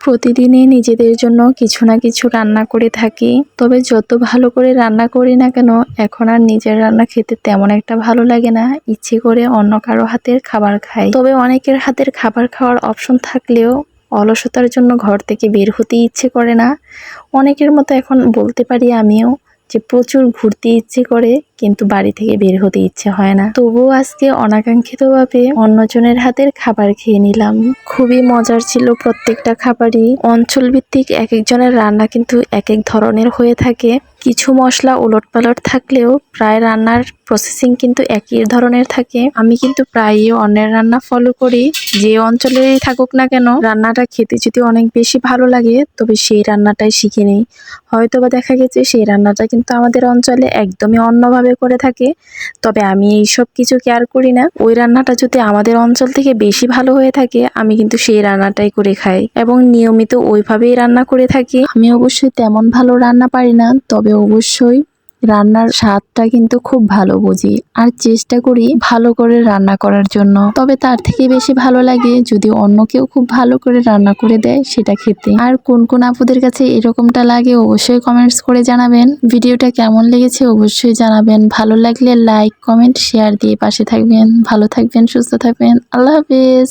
প্রতিদিনই নিজেদের জন্য কিছু না কিছু রান্না করে থাকি। তবে যত ভালো করে রান্না করি না কেন, এখন আর নিজের রান্না খেতে তেমন একটা ভালো লাগে না। ইচ্ছে করে অন্য কারও হাতের খাবার খাই। তবে অনেকের হাতের খাবার খাওয়ার অপশন থাকলেও অলসতার জন্য ঘর থেকে বের হতে ইচ্ছে করে না। অনেকের মতো এখন বলতে পারি আমিও। যে প্রচুর ঘুরতে ইচ্ছে করে, কিন্তু বাড়ি থেকে বের হতে ইচ্ছে হয় না। তবুও আজকে অনাকাঙ্ক্ষিতভাবে অন্যজনের হাতের খাবার খেয়ে নিলাম। খুবই মজার ছিল প্রত্যেকটা খাবারই। অঞ্চল ভিত্তিক এক একজনের রান্না কিন্তু এক এক ধরনের হয়ে থাকে। কিছু মশলা ওলট পালট থাকলেও প্রায় রান্নার প্রসেসিং কিন্তু একই ধরনের থাকে। আমি কিন্তু প্রায়ই অন্যের রান্না ফলো করি। যে অঞ্চলেই থাকুক না কেন, রান্নাটা খেতে যদি অনেক বেশি ভালো লাগে, তবে সেই রান্নাটাই শিখে নিই। হয়তো বা দেখা গেছে সেই রান্নাটা কিন্তু আমাদের অঞ্চলে একদমই অন্যভাবে করে থাকে, তবে আমি এই সব কিছু কেয়ার করি না। ওই রান্নাটা যদি আমাদের অঞ্চল থেকে বেশি ভালো হয়ে থাকে, আমি কিন্তু সেই রান্নাটাই করে খাই। এবং নিয়মিত ওইভাবেই রান্না করে থাকি। আমি অবশ্যই তেমন ভালো রান্না পারি না তবে অবশ্যই রান্নার স্বাদটা কিন্তু খুব ভালো বুঝি। আর চেষ্টা করি ভালো করে রান্না করার জন্য। তবে তার থেকে বেশি ভালো লাগে যদি অন্য কেউ খুব ভালো করে রান্না করে দেয় সেটা খেতে। আর কোন কোন আপুদের কাছে এরকমটা লাগে অবশ্যই কমেন্টস করে জানাবেন। ভিডিওটা কেমন লেগেছে অবশ্যই জানাবেন। ভালো লাগলে লাইক কমেন্ট শেয়ার দিয়ে পাশে থাকবেন। ভালো থাকবেন, সুস্থ থাকবেন। আল্লাহ হাফেজ।